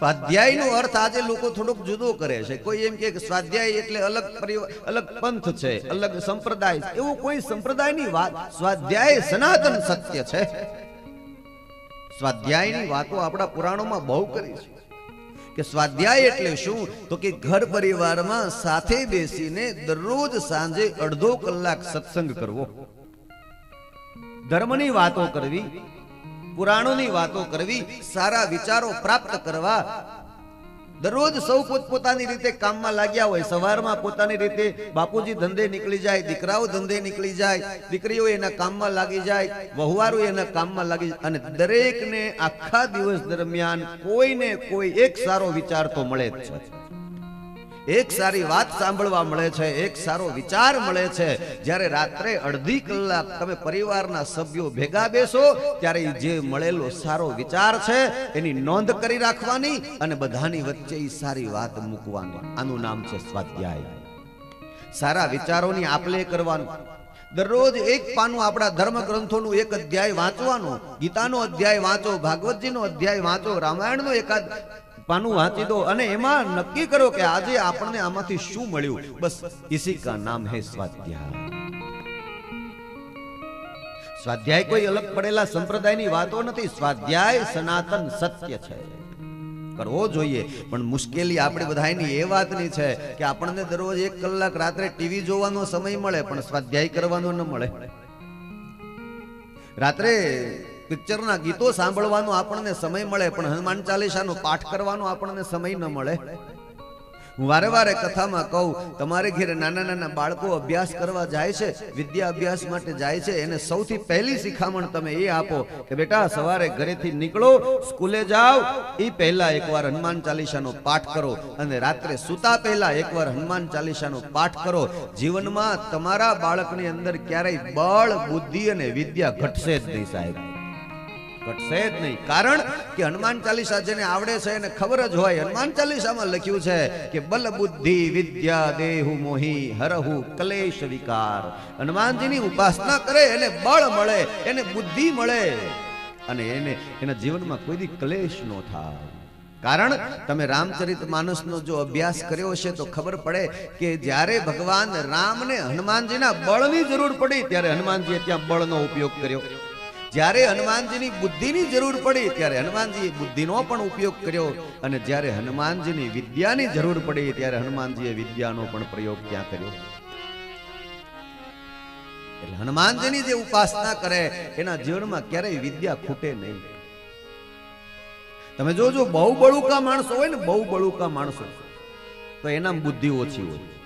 સ્વાધ્યાયનો અર્થ આજે લોકો થોડોક જુદો કરે છે. કોઈ એમ કે સ્વાધ્યાય એટલે અલગ અલગ પંથ છે, અલગ સંપ્રદાય. એવું કોઈ સંપ્રદાયની વાત, સ્વાધ્યાય સનાતન સત્ય છે. સ્વાધ્યાયની વાતો આપણા પુરાણોમાં બહુ કરી છે. કે સ્વાધ્યાય એટલે શું? તો કે ઘર પરિવારમાં સાથે બેસીને દરરોજ સાંજે અડધો કલાક સત્સંગ કરવો. ધર્મની વાતો કરવી પુરાણોની વાતો કરવી, સારા વિચારો પ્રાપ્ત કરવા. દરરોજ સૌ પોતપોતાની રીતે કામમાં લાગ્યા હોય, સવારમાં પોતાની રીતે બાપુજી ધંધે નીકળી જાય, દીકરાઓ ધંધે નીકળી જાય, દીકરીઓ એના કામમાં લાગી જાય, વહુવારો એના કામમાં લાગી જાય, અને દરેકને આખા દિવસ દરમિયાન કોઈને કોઈ એક સારો વિચાર તો મળે જ છે. એક સારી વાત સાંભળવા મળે છે, એક સારો વિચાર મળે છે. જ્યારે રાત્રે અડધી કલાક તમે પરિવારના સભ્યો ભેગા બેસો, ત્યારે જે મળેલો સારો વિચાર છે, એની નોંધ કરી રાખવાની અને બધાની વચ્ચે એ સારી વાત મૂકવાની. આનું નામ છે સ્વાધ્યાય. સારા વિચારોની આપલે કરવાનું. દરરોજ એક પાનું આપણા ધર્મ ગ્રંથોનું એક અધ્યાય વાંચવાનું. ગીતાનો અધ્યાય વાંચો, ભાગવતજીનો અધ્યાય વાંચો, રામાયણનો એકાદ પાનું વાંચી દો અને એમાં નક્કી કરો કે આજે આપણને આમાંથી શું મળ્યું. બસ ઇસી કા નામ હે સ્વાધ્યાય. સ્વાધ્યાય કોઈ અલગ પડેલા સંપ્રદાયની વાતો નથી. સ્વાધ્યાય સનાતન સત્ય છે. કરવો જોઈએ, પણ મુશ્કેલી આપણે બધાની એ વાતની છે કે આપણને દરરોજ એક કલાક રાત્રે ટીવી જોવાનો સમય મળે, પણ સ્વાધ્યાય કરવાનો ન મળે. રાત્રે પિક્ચરના ગીતો સાંભળવાનો આપણને સમય મળે, પણ હનુમાન ચાલીસાનો પાઠ કરવાનો આપણને સમય ન મળે. વારે વારે કથામાં કહું, તમારે ઘેરે નાના નાના બાળકો અભ્યાસ કરવા જાય છે, વિદ્યા અભ્યાસ માટે જાય છે, એને સૌથી પહેલી શિખામણ તમે એ આપો કે, બેટા, સવારે ઘરેથી નીકળો, સ્કૂલે જાઓ એ પહેલા એકવાર હનુમાન ચાલીસાનો પાઠ કરો અને રાત્રે સૂતા પહેલા એકવાર હનુમાન ચાલીસાનો પાઠ કરો. જીવનમાં તમારા બાળકની અંદર ક્યારેય બળ, બુદ્ધિ અને વિદ્યા ઘટશે જ નહીં, સાહેબ. ઘટશે જ નહીં. કારણ કે હનુમાન ચાલીસા જેને આવડે છે એને ખબર જ હોય. હનુમાન ચાલીસામાં લખ્યું છે કે બલ બુદ્ધિ વિદ્યા દેહુ મોહી હરહુ કલેશ વિકાર. હનુમાનજીની ઉપાસના કરે, એને બળ મળે, એને બુદ્ધિ મળે અને એને એના જીવનમાં કોઈ દી ક્લેશ ન થાય. કારણ તમે રામચરિત માનસનો જો અભ્યાસ કર્યો હશે તો ખબર પડે કે જ્યારે ભગવાન રામને હનુમાનજીના બળની જરૂર પડી, ત્યારે હનુમાનજીએ ત્યાં બળનો ઉપયોગ કર્યો. જ્યારે હનુમાનજીની બુદ્ધિની જરૂર પડી, ત્યારે હનુમાનજીએ બુદ્ધિનો પણ ઉપયોગ કર્યો. અને જ્યારે હનુમાનજીની વિદ્યાની જરૂર પડી, ત્યારે હનુમાનજીએ વિદ્યાનો પણ પ્રયોગ ત્યાં કર્યો. એટલે હનુમાનજીની જે ઉપાસના કરે, એના જીવનમાં ક્યારેય વિદ્યા ખૂટે નહીં. તમે જોજો, બહુ બળુકા માણસો હોય ને, બહુ બળુકા માણસો, તો એના બુદ્ધિ ઓછી હોય.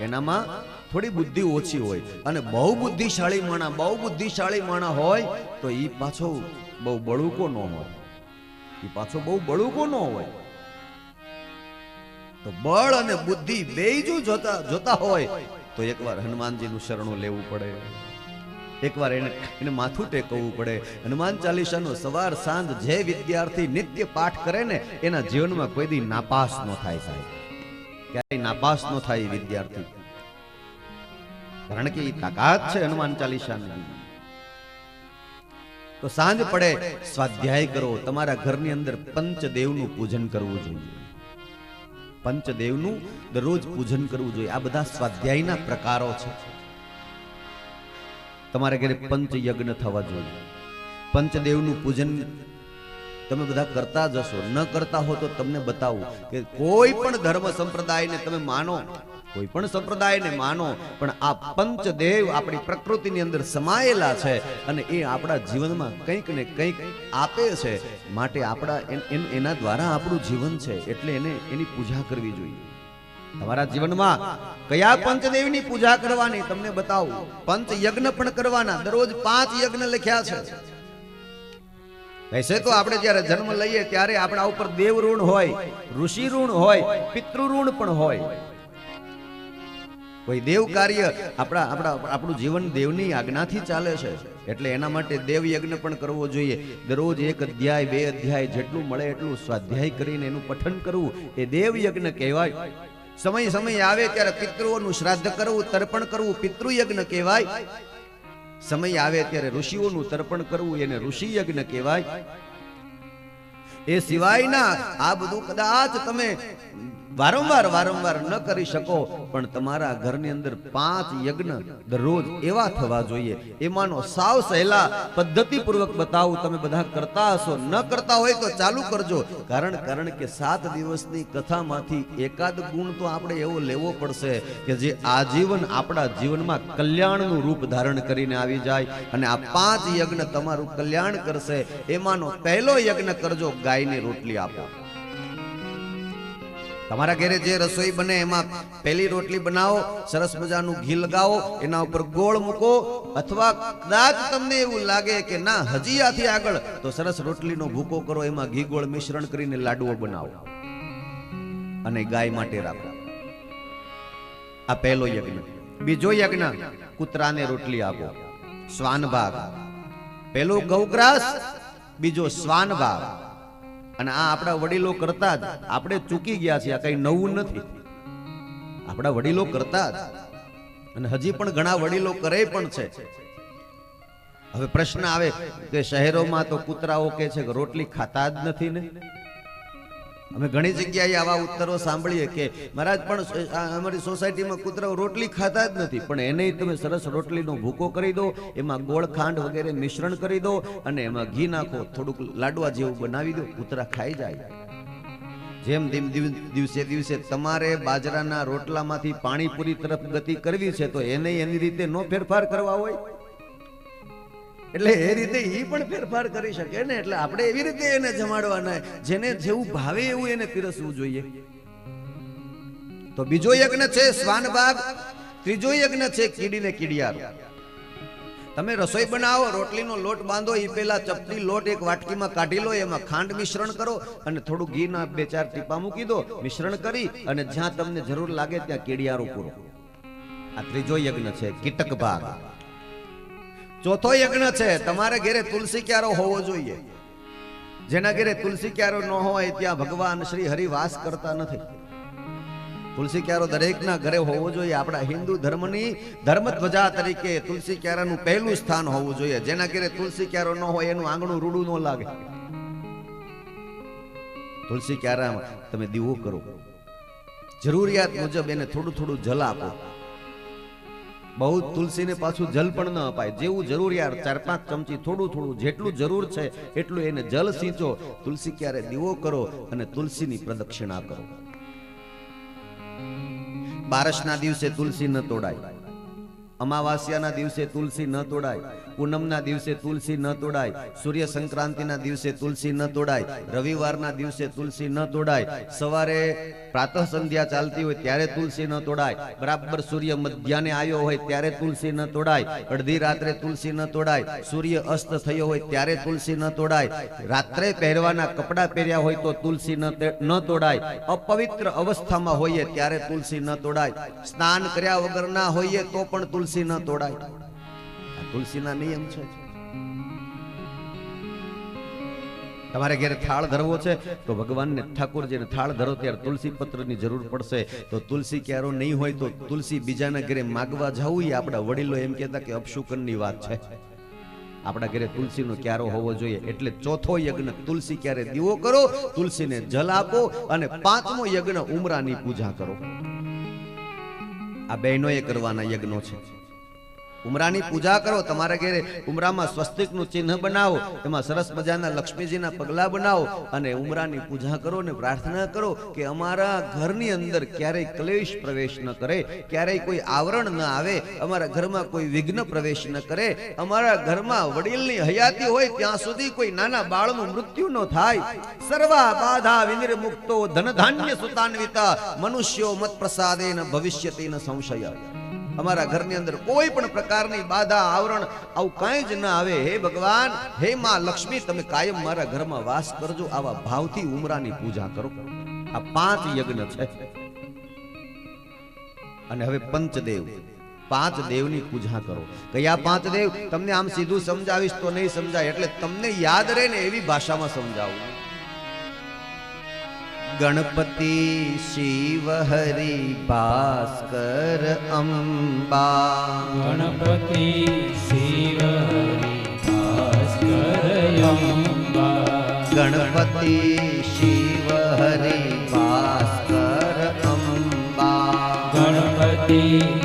એનામાં થોડી બુદ્ધિ ઓછી હોય અને બહુ બુદ્ધિશાળી માણા, બહુ બુદ્ધિશાળી માણા હોય તો એ પાછો બહુ બળુકો ન હોય. એ પાછો બહુ બળુકો ન હોય. તો બળ અને બુદ્ધિ બે જો જોતા જોતા હોય તો એકવાર હનુમાનજીનું શરણું લેવું પડે. એકવાર એને એને માથું ટેકવવું પડે. હનુમાન ચાલીસાનો સવાર સાંજ જે વિદ્યાર્થી નિત્ય પાઠ કરે ને, એના જીવનમાં કોઈ દી નાપાસ ન થાય સાહેબ. ક્યારેય નાપાસ ન થાય વિદ્યાર્થી. કારણ કે એ તાકાત છે હનુમાન ચાલીસાની. તો સાંજ પડે સ્વાધ્યાય કરો, તમારા ઘરની અંદર પંચદેવનું પૂજન કરવું જોઈએ. પંચદેવનું દરરોજ પૂજન કરવું જોઈએ. આ બધા સ્વાધ્યાયના પ્રકારો છે. તમારા ઘરે પંચ યજ્ઞ થવા જોઈએ. પંચદેવનું પૂજન તમે બધા કરતા જશો ન કરતા હો તો તમને બતાવું કે કોઈ પણ ધર્મ સંપ્રદાયને તમે માનો, કોઈ પણ સંપ્રદાયને માનો, પણ આ પંચદેવ આપણી પ્રકૃતિની અંદર સમાયેલા છે અને એ આપણા જીવનમાં કંઈક ને કંઈક આપે છે માટે આપણા એન- દ્વારા આપણું જીવન છે એટલે એને એની પૂજા કરવી જોઈએ. તમારા જીવનમાં કયા પંચદેવની પૂજા કરવાની? તમને બતાવું. પંચ યજ્ઞ પણ કરવાના. દરરોજ પાંચ યજ્ઞ લખ્યા છે. વૈસે તો આપણે જ્યારે જન્મ લઈએ ત્યારે આપણા ઉપર દેવ ઋણ હોય, ઋષિ ઋણ હોય, પિતૃ પણ હોય. કોઈ દેવ કાર્ય આપણા આપણા આપણું જીવન દેવની આજ્ઞાથી ચાલે છે. એટલે એના માટે દેવ યજ્ઞ પણ કરવો જોઈએ. દરરોજ એક અધ્યાય, બે અધ્યાય જેટલું મળે એટલું સ્વાધ્યાય કરીને એનું પઠન કરવું. એ દેવ યજ્ઞ કહેવાય. સમય સમય આવે ત્યારે પિતૃઓનું શ્રાદ્ધ કરવું, તર્પણ કરવું પિતૃયજ્ઞ કહેવાય. સમય આવે ત્યારે ઋષિઓનું તર્પણ કરવું એને ઋષિ યજ્ઞ કહેવાય. એ સિવાયના આ બધું કદાચ તમે વારંવાર વારંવાર ન કરી શકો, પણ તમારા ઘરની અંદર પાંચ યજ્ઞ દરરોજ એવા થવા જોઈએ. એમાંનો સાવ સહેલા, પદ્ધતિપૂર્વક બતાવું, તમે બધા કરતા હશો, ન કરતા હોય તો ચાલુ કરજો. કારણ કારણ કે સાત દિવસની કથામાંથી એકાદ ગુણ તો આપણે એવો લેવો પડશે કે જે આજીવન આપણા જીવનમાં કલ્યાણનું રૂપ ધારણ કરીને આવી જાય અને આ પાંચ યજ્ઞ તમારું કલ્યાણ કરશે. એમાંનો પહેલો યજ્ઞ કરજો, ગાયની રોટલી આપો. તમારા ઘરે જે રસોઈ બને એમાં પહેલી રોટલી બનાવો, સરસ મજાનું ઘી લગાવો, એના ઉપર ગોળ મૂકો, અથવા કદાચ તમને એવું લાગે કે ના, હજી આથી આગળ, તો સરસ રોટલીનો ભૂકો કરો, એમાં ઘી ગોળ મિશ્રણ કરીને લાડુઓ બનાવો. અને ગાય માટે રાખો આ પહેલો યજ્ઞ. બીજો યજ્ઞ, કૂતરાને રોટલી આપો. શ્વાનભાગ પહેલો ગૌગ્રાસ, બીજો શ્વાન ભાગ અને આ આપણા વડીલો કરતા જ. આપણે ચૂકી ગયા છીએ, આ કઈ નવું નથી. આપણા વડીલો કરતા જ. અને હજી પણ ઘણા વડીલો કરે પણ છે. હવે પ્રશ્ન આવે કે શહેરોમાં તો કૂતરાઓ કે છે કે રોટલી ખાતા જ નથી ને? અમે ઘણી જગ્યાએ આવા ઉત્તરો સાંભળીએ કે મહારાજ પણ અમારી સોસાયટીમાં કૂતરાઓ રોટલી ખાતા જ નથી. પણ એને તમે સરસ રોટલીનો ભૂકો કરી દો, એમાં ગોળ ખાંડ વગેરે મિશ્રણ કરી દો અને એમાં ઘી નાખો, થોડુંક લાડવા જેવું બનાવી દો, કૂતરા ખાઈ જાય. જેમ દિવસે દિવસે તમારે બાજરાના રોટલામાંથી પાણીપુરી તરફ ગતિ કરવી છે, તો એને એની રીતે નો ફેરફાર કરવા હોય. એટલે એ રીતે એ પણ ફેરફાર કરી શકે ને, એટલે આપણે એવી રીતે એને જમાડવાના, જેને જેવું ભાવે એવું એને પીરસવું જોઈએ. તો બીજો યજ્ઞ છે શ્વાનબાગ ત્રીજો યજ્ઞ છે કીડીને કીડિયાર. તમે રસોઈ બનાવો, રોટલીનો લોટ બાંધો એ પહેલા ચપટી લોટ એક વાટકીમાં કાઢી લો, એમાં ખાંડ મિશ્રણ કરો અને થોડું ઘીના બે ચાર ટીપા મૂકી દો, મિશ્રણ કરી અને જ્યાં તમને જરૂર લાગે ત્યાં કીડિયારો પૂરો. આ ત્રીજો યજ્ઞ છે કીટક ભાગ ચોથો યજ્ઞ છે. તમારે ઘરે તુલસી ક્યારો હોવો જોઈએ. જેના ઘરે તુલસી ક્યારો ન હોય, ત્યાં ભગવાન શ્રી હરિ વાસ કરતા નથી. તુલસી ક્યારો દરેકના ઘરે હોવો જોઈએ. આપણા હિન્દુ ધર્મની ધર્મ ધ્વજા તરીકે તુલસી ક્યારાનું પહેલું સ્થાન હોવું જોઈએ. જેના ઘરે તુલસી ક્યારો ન હોય, એનું આંગણું રૂડું ન લાગે. તુલસી ક્યારા તમે દીવો કરો. જરૂરિયાત મુજબ એને થોડું થોડું જલ આપો. બહુ તુલસીને પાછું જલ પણ ન અપાય. જેવું જરૂરિયાત ચાર પાંચ ચમચી થોડું થોડું જેટલું જરૂર છે, એટલું એને જલ સિંચો. તુલસી ક્યારે દીવો કરો અને તુલસીની પ્રદક્ષિણા કરો. બારસના દિવસે તુલસી ન તોડાય. અમાવાસ્યાના દિવસે તુલસી ન તોડાય. પૂનમના દિવસે તુલસી ન તોડાય. સૂર્ય સંક્રાંતિના દિવસે તુલસી ન તોડાય. રવિવારના દિવસે તુલસી ન તોડાય. સવારે પ્રાતઃ સંધ્યા ચાલતી હોય ત્યારે તુલસી ન તોડાય. બરાબર સૂર્ય મધ્યાને આવ્યો હોય ત્યારે તુલસી ન તોડાય. અડધી રાત્રે તુલસી ન તોડાય. સૂર્ય અસ્ત થયો હોય ત્યારે તુલસી ન તોડાય. રાત્રે પહેરવાના કપડાં પહેર્યા હોય તો તુલસી ન તોડાય. અપવિત્ર અવસ્થામાં હોઈએ ત્યારે તુલસી ન તોડાય. સ્નાન કર્યા વગર ના હોઈએ તો પણ તુલસી ન તોડાય. તુલસીના નિયમ છે. તમારે ઘરે થાળ ધરવો છે, તો ભગવાનને ઠાકોરજીને થાળ ધરો ત્યારે તુલસી પત્રની જરૂર પડશે. તો તુલસી ક્યારો નહીં હોય તો તુલસી બીજાના ઘરે માગવા જવું એ આપણા વડીલો એમ કહેતા કે અપશુકનની વાત છે. આપણા ઘરે તુલસીનો ક્યારો હોવો જોઈએ, એટલે ચોથો યજ્ઞ તુલસી ક્યારે દીવો કરો, તુલસીને જલ આપો અને પાંચમો યજ્ઞ ઉમરાની પૂજા કરો. આ બહેનોએ કરવાના યજ્ઞો છે. ઉમરાની પૂજા કરો, તમારા ઘેરે ઉમરામાં સ્વસ્તિકનું ચિહ્ન બનાવો, એમાં સરસ મજાના લક્ષ્મીજીના પગલા બનાવો અને ઉમરાની પૂજા કરો ને પ્રાર્થના કરો કે અમારા ઘરની અંદર ક્યારેય ક્લેશ પ્રવેશ ન કરે, ક્યારેય કોઈ આવરણ ન આવે, અમારા ઘરમાં કોઈ વિઘ્ન પ્રવેશ ન કરે, અમારા ઘરમાં વડીલની હયાતી હોય ત્યાં સુધી કોઈ નાના બાળનું મૃત્યુ ન થાય. સર્વા બાધા વિનિર્મુક્તો ધન ધાન્ય સુતાન્વિતા, મનુષ્યો મત પ્રસાદેન ભવિષ્યતિ ન સંશય. અમારા ઘરની અંદર કોઈ પણ પ્રકારની બાધા, આવરણ આવું કાંઈ જ ના આવે. હે ભગવાન, હે માં લક્ષ્મી, તમે કાયમ મારા ઘરમાં વાસ કરજો. આવા ભાવથી ઉમરાની પૂજા કરો. આ પાંચ યજ્ઞ છે. અને હવે પંચદેવ. પાંચ દેવની પૂજા કરો. કયા પાંચ દેવ? તમને આમ સીધું સમજાવીશ તો નહીં સમજાય. એટલે તમને યાદ રહે ને એવી ભાષામાં સમજાવું. ગણપતિ શિવ હરિ ભાસ્કર અંબા ગણપતિ શિવ હરિ ભાસ્કર અંબા ગણપતિ શિવ હરિ ભાસ્કર અંબા ગણપતિ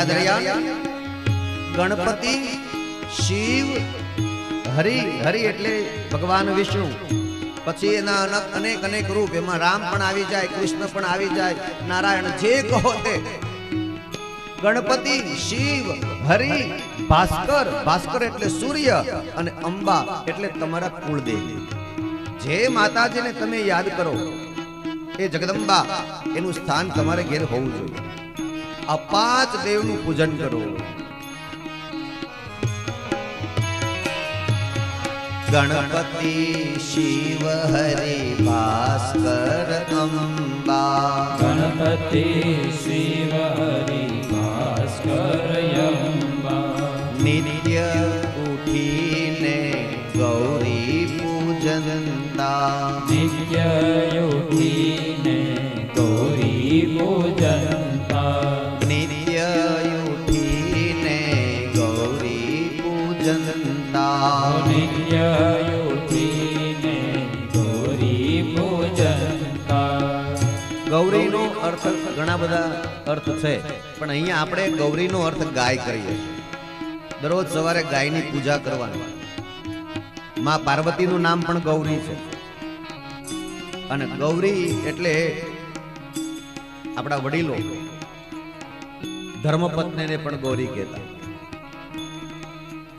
યાદ રહ્યા? ગણપતિ શિવ હરિ હરિ એટલે ભગવાન વિષ્ણુ. પછી એના અનેક અનેક રૂપ. એમાં રામ પણ આવી જાય કૃષ્ણ પણ આવી જાય નારાયણ જે કહો તે. ગણપતિ શિવ હરિ ભાસ્કર ભાસ્કર એટલે સૂર્ય અને અંબા એટલે તમારા કુળદેવી. જે માતાજીને તમે યાદ કરો એ જગદંબા એનું સ્થાન તમારે ઘેર હોવું જોઈએ. આ પાંચ દેવનું પૂજન કરો. ગણપતિ શિવ હરે ભાસ્કર અંબા. ગણપતિ શિવ હરે ભાસ્કર અંબા. નિત્ય ઉઠીને ગૌરી પૂજનતા નિત્ય ઉઠીને ગૌરી પૂજનતા ઘણા બધા અર્થ છે, પણ અહીંયા આપણે ગૌરીનો અર્થ ગાય કરીએ દરરોજ સવારે ગાયની પૂજા કરવાની. માં પાર્વતીનું નામ પણ ગૌરી છે. અને ગૌરી એટલે આપણા વડીલો. ધર્મપત્નીને પણ ગૌરી કહેતા.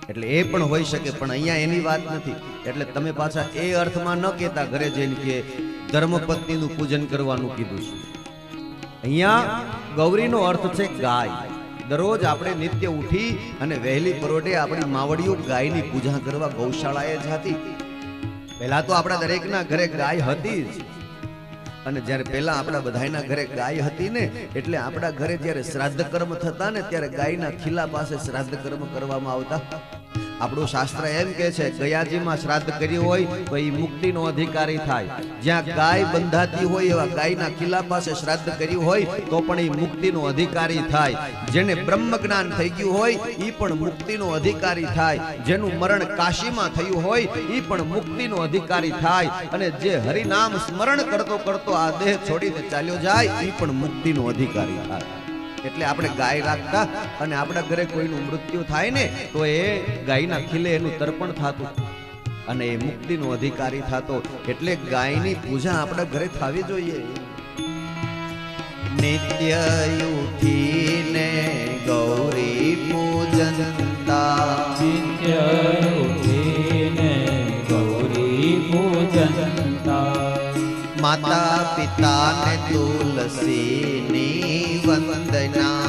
એટલે એ પણ હોઈ શકે, પણ અહીંયા એની વાત નથી. એટલે તમે પાછા એ અર્થમાં ન કહેતા, ઘરે જઈને કે ધર્મપત્નીનું પૂજન કરવાનું કીધું છે. અહીંયા ગૌરીનો અર્થ છે ગાય. દરરોજ આપણે નિત્ય ઉઠી અને વહેલી પરોઢે આપણી માવડીઓ ગાયની પૂજા કરવા ગૌશાળાએ જાતી. પહેલા તો આપણા દરેકના ઘરે ગાય હતી જ. અને જ્યારે પહેલા આપણા બધાયના ઘરે ગાય હતી ને, એટલે આપણા ઘરે જ્યારે શ્રાદ્ધ કર્મ થતા ને, ત્યારે ગાયના ખીલા પાસે શ્રાદ્ધ કર્મ કરવામાં આવતા. આપણું શાસ્ત્ર એમ કે છે, ગયાજીમાં શ્રાદ્ધ કર્યું હોય તો એ મુક્તિનો અધિકારી થાય. જ્યાં ગાય બંધાતી હોય એવા ગાયના કિલ્લા પાસે શ્રાદ્ધ કર્યું હોય તો પણ એ મુક્તિનો અધિકારી થાય. જેને બ્રહ્મ જ્ઞાન થઈ ગયું હોય એ પણ મુક્તિનો અધિકારી થાય. જેનું મરણ કાશીમાં થયું હોય એ પણ મુક્તિનો અધિકારી થાય. અને જે હરિનામ સ્મરણ કરતો કરતો આ દેહ છોડીને ચાલ્યો જાય એ પણ મુક્તિનો અધિકારી થાય. એટલે આપણે ગાય રાખતા અને આપણા ઘરે કોઈનું મૃત્યુ થાય ને તો એ ગાયના ખીલે એનું તર્પણ થતું. અને એ મુક્તિનો અધિકારી થતો. એટલે ગાયની પૂજા આપણા ઘરે થવી જોઈએ. નિત્ય ઉઠીને ગૌરી પૂજનતા. નિત્ય માતા પિતાને તુલસીની વંદના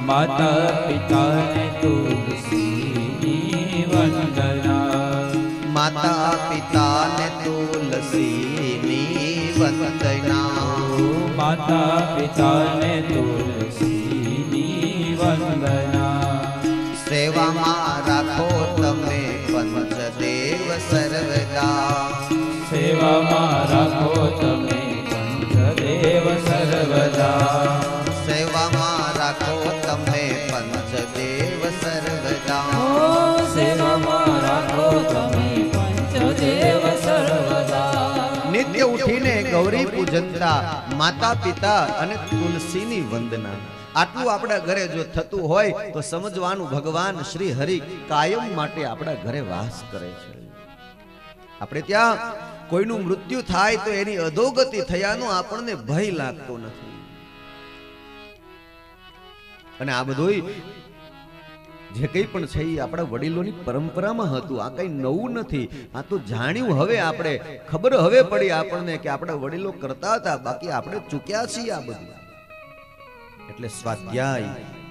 માતા પિતાને તુલસીની વંદના માતા પિતાને તુલસીની વંદના માતા પિતાને તુલસીની વંદના સેવામાં રાખો તમે પંચદેવ સર્વદા સેવામાં રાખો પૂજનતા માતા પિતા અને તુલસીની વંદના. આટલું આપણા ઘરે જો થતું હોય, તો સમજવાનું ભગવાન શ્રી હરિ કાયમ માટે આપણા ઘરે વાસ કરે છે. આપણે ત્યાં કોઈનું મૃત્યુ થાય તો એની અધોગતિ થયાનો આપણને ભય લાગતો નથી. અને આ બધું જે કંઈ પણ છે એ આપણા વડીલોની પરંપરામાં હતું. આ કંઈ નવું નથી. આ તો જાણ્યું હવે આપણે. ખબર હવે પડી આપણને કે આપણા વડીલો કરતા હતા. બાકી આપણે ચૂક્યા છીએ આ બધું. એટલે સ્વાધ્યાય